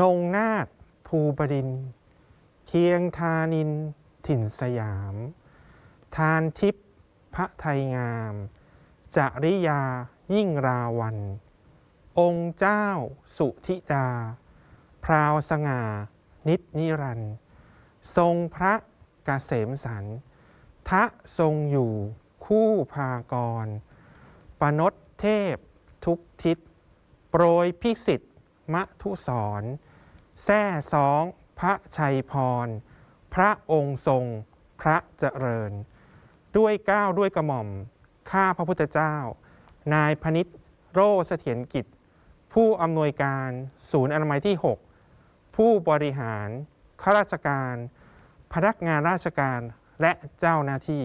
นงนาถภูบดิน เคียงทานิน ถิ่นสยาม ทานทิพย์พระไทยงาม จริยายิ่งราวัน องค์เจ้าสุธิดา พราวสง่า นิจนิรัน ทรงพระกเกษมสันทะทรงอยู่คู่พากร ปนดเทพทุกทิศ โปรยพิสิทธิ มะทุสรแท่สอง พระชัยพร พระองค์ทรง พระเจริญ ด้วยก้าวด้วยกระหม่อม ข้าพระพุทธเจ้า นายพนิษฐ์โรเสถียรกิจ ผู้อำนวยการศูนย์อนามัยที่ 6 ผู้บริหาร ข้าราชการ พนักงานราชการและเจ้าหน้าที่